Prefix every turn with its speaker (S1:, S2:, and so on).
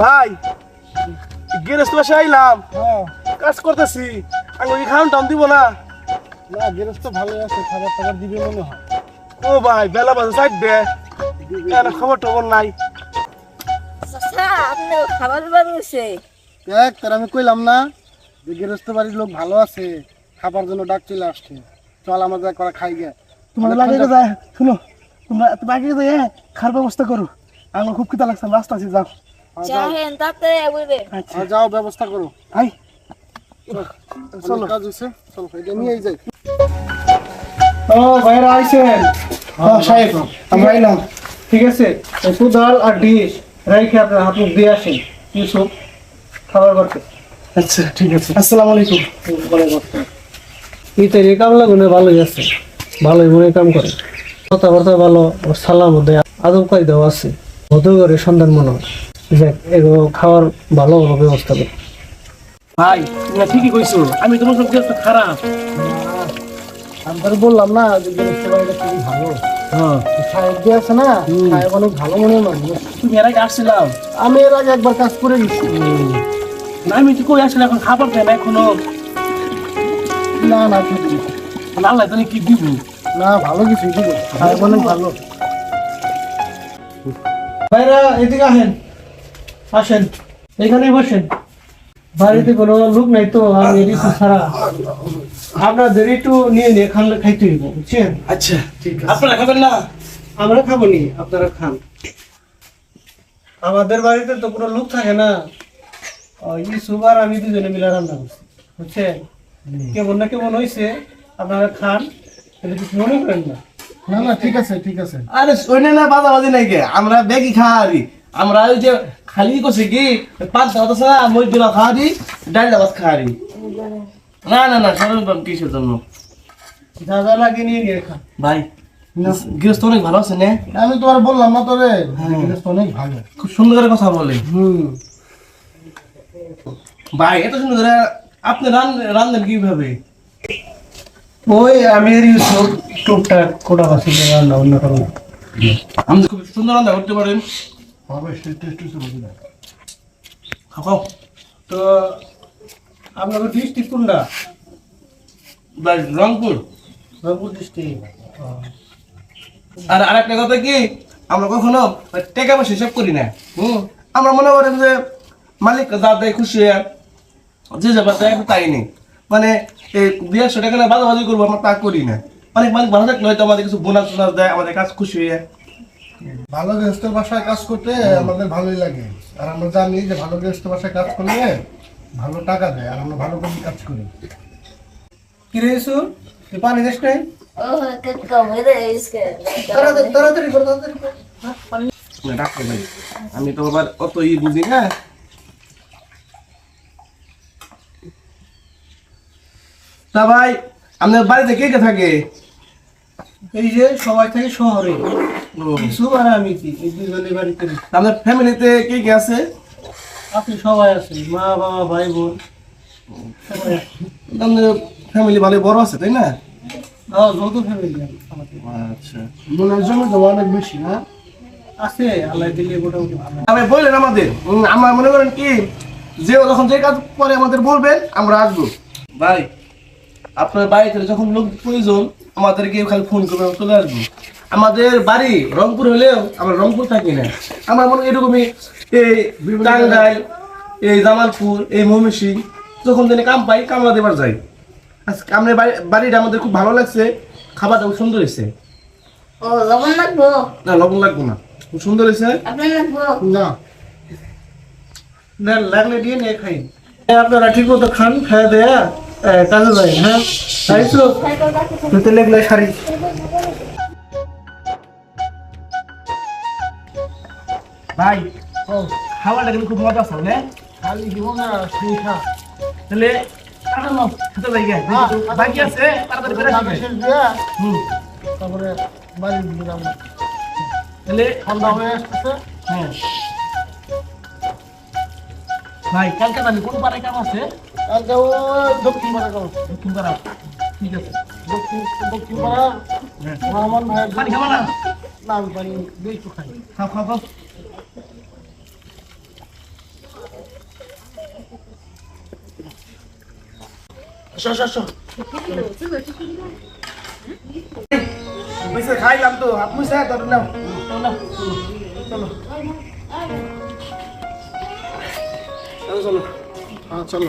S1: ভাই গেরেস্ত বাসে আইলাম।
S2: হ্যাঁ।
S1: কাজ করতেছি। আমি কি খাওয়ান টান দিব না।
S2: না গেরস্ত ভালোই আছে খাবার টাবার দিবে মনে হয়।
S1: ও ভাই বেলা বাজে সাইড দে কেন খবর টবর নাই।
S3: খাবার বানিয়েছে
S2: দেখ তার আমি কইলাম না যে গেরস্ত বাড়ির লোক ভালো আছে খাবার জন্য ডাক চলে আসছে। চল আমরা যা করা খাই গে
S1: তোমরা লাগে যায় শুনো তোমরা আগে যায় খার ব্যবস্থা করো। আমার খুব খিদা লাগছে রাস্তা আছে যাও।
S3: চাহেন তাতে বুঝবেন
S1: আচ্ছা।
S2: যাও ব্যবস্থা করো।
S1: আই।
S2: চলো। কাজ চলো এটা নিয়েই যাই।
S4: ও ভাইরা আইছেন। হ্যাঁ সাহেব আমরা এলাম ঠিক আছে? কুদাল আর ডিশ রাইখে আপনার হাত মুখ দিয়ে আসেন। ইউসুফ খাবার করতে।
S1: আচ্ছা ঠিক আছে। আসসালামু আলাইকুম।
S4: এই তো এই কামলা গুনে ভালোই আছে। ভালোই মনে কাম করে। কথাবার্তা ভালো ওর সালাম দেয়। আদম কায়দাও আছে। হতেও করে সন্ধান মনে হয়। যাক এগুলো খাওয়ার ভালো ব্যবস্থা করে।
S1: ভাই ঠিকই কইছো আমি তোমার সব কিছু খারাপ।
S2: আমি তাহলে বললাম না যে বাড়িটা খুবই ভালো।
S1: হ্যাঁ।
S2: সাহেব যে আছে না সাহেব অনেক ভালো মনে মানুষ
S1: তুমি এর আগে আসছিলাম
S2: আমি এর আগে একবার কাজ করে গেছি।
S1: না আমি তো কই আসলে এখন খাবার দেয় না এখনও।
S2: না না ঠিক।
S1: আল্লাহ তুমি কি দিব?
S2: না ভালো কিছু আছে সাহেব অনেক ভালো।
S4: ভাইরা এদিকে আসেন। আসেন। এখানে বসেন। বাড়িতে কোনো লোক নাই তো আমি এদিকে ছাড়া আপনাদের একটু নিয়ে নিয়ে খান খাইতে হইব বুঝছেন?
S1: আচ্ছা ঠিক আছে। আপনারা খাবেন না?
S4: আমরা খাব নি আপনারা খান। আমাদের বাড়িতে তো কোনো লোক থাকে না। ওই আর আমি দুজনে মিলে রান্না করছি বুঝছেন? কেমন না কেমন হয়েছে আপনারা খান এটা কিছু মনে করেন না।
S2: না না ঠিক আছে ঠিক আছে।
S1: আরে শোনে না বাজাবাজি নাই কে আমরা বেগি খাওয়ারি আমরা ওই যে খালি করছি কি পাঁচ দাওয়া না মই দিলা খাওয়ারি ডাল দাবাত খাওয়ারি না না না সরল বাম কিসের জন্য?
S4: যা লাগে নিয়ে নিয়ে খান
S1: ভাই গৃহস্থ অনেক ভালো আছে না?
S2: আমি তোমার বললাম না তোরে।
S1: হ্যাঁ।
S2: গেরস্ত অনেক ভালো।
S1: খুব সুন্দর করে কথা বলে।
S2: হুম।
S1: ভাই এত সুন্দর করে আপনি রান রান্ধেন কীভাবে?
S4: ওই আমি ইউসুফ টুকটাক কোটা বাসি রান্না অন্য করব
S1: আপনি খুব সুন্দর রান্না করতে পারেন।
S2: হবে সে টেস্ট হচ্ছে বুঝি না
S1: খাও খাও
S4: তো আপনাদের ডিস্ট্রিক্ট কোনটা
S1: রংপুর।
S4: রংপুর ডিস্ট্রিক্ট
S1: আর আরেকটা কথা কি আমরা কখনো টাকা পয়সা হিসাব করি না। হুম। আমরা মনে করেন যে মালিক যা দেয় খুশি হয়ে যে যাবার দেয় তাই নেই। মানে এই দেড়শো টাকা না বাজাবাজি করব আমরা তা করি না। অনেক মালিক ভালো থাকলে হয়তো আমাদের কিছু বোনাস টোনাস দেয় আমাদের কাজ খুশি হয়ে।
S2: ভালো গৃহস্থ বাসায় কাজ করতে আমাদের ভালোই লাগে। আর আমরা জানি যে ভালো গৃহস্থ বাসায় কাজ করলে ভালো টাকা দেয় আর আমরা ভালো করে কাজ করি।
S4: কি রে তুই পানি দেশ নাই?
S1: ভাই। আমি তো আবার অত ই বুঝি না। তা ভাই আপনার বাড়িতে কে কে থাকে?
S4: এই যে সবাই থাকে শহরে।
S1: ও,
S4: আর আমি কি এই দুজনে বাড়িতে
S1: আপনার ফ্যামিলিতে কে কে আছে?
S4: আপনি সবাই আছেন মা বাবা ভাই বোন
S1: আপনার ফ্যামিলি ভালো বড় আছে তাই না?
S4: হ্যাঁ ফ্যামিলি
S1: আচ্ছা।
S2: বোনের জন্য তো অনেক বেশি না?
S4: আছে আল্লাহ দিলে মোটামুটি ভালো।
S1: আপনি বললেন আমাদের উম, আমরা মনে করেন কি যে যখন যে কাজ পরে আমাদের বলবেন আমরা আসব। ভাই আপনার বাড়িতে যখন লোক প্রয়োজন আমাদেরকে খালি ফোন করবেন চলে আসব। আমাদের বাড়ি রংপুর হলেও আমরা রংপুর থাকি না। আমরা মনে এরকমই এই টাঙ্গাইল এই জামালপুর এই ময়মনসিং যখন দিনে কাম পাই কামলা দেবার যাই। আজকে বাড়ি বাড়িটা আমাদের খুব ভালো লাগছে খাবারটা খুব সুন্দর হয়েছে।
S3: ও লবণ লাগবো?
S1: না লবণ লাগবে না। খুব সুন্দর হয়েছে।
S2: না।
S4: না লাগলে দিয়ে নিয়ে খাই। আপনারা ঠিক মতো খান খাওয়া দেয়া কাজে যায় হ্যাঁ? তুই লেগলে শাড়ি
S1: ভাই ও খাবারটা কিন্তু খুব মজা আছে না
S2: খালি দিব না সেই খা।
S1: তাহলে।
S2: হ্যাঁ,
S1: বাকি আছে তাড়াতাড়ি করে হুম।
S2: তারপরে বাড়ি দিলাম
S1: তাহলে
S2: ঠান্ডা হয়ে আসতেছে।
S1: হ্যাঁ। ভাই কালকে জানি কোন পাড়ায় কাম আছে?
S2: আর যাও দক্ষিণ পাড়া যাও
S1: দক্ষিণ পাড়া। ঠিক আছে।
S2: দক্ষিণ দক্ষিণ পাড়া রহমান ভাই
S1: পানি খাবা না?
S2: না আমি পানি একটু খাই।
S1: খাও খাও খাও। আসো আসো বুঝছে খাইলাম তো আপনি স্যার ধরে নাও। চলো চলো। চলো
S2: হ্যাঁ চলো।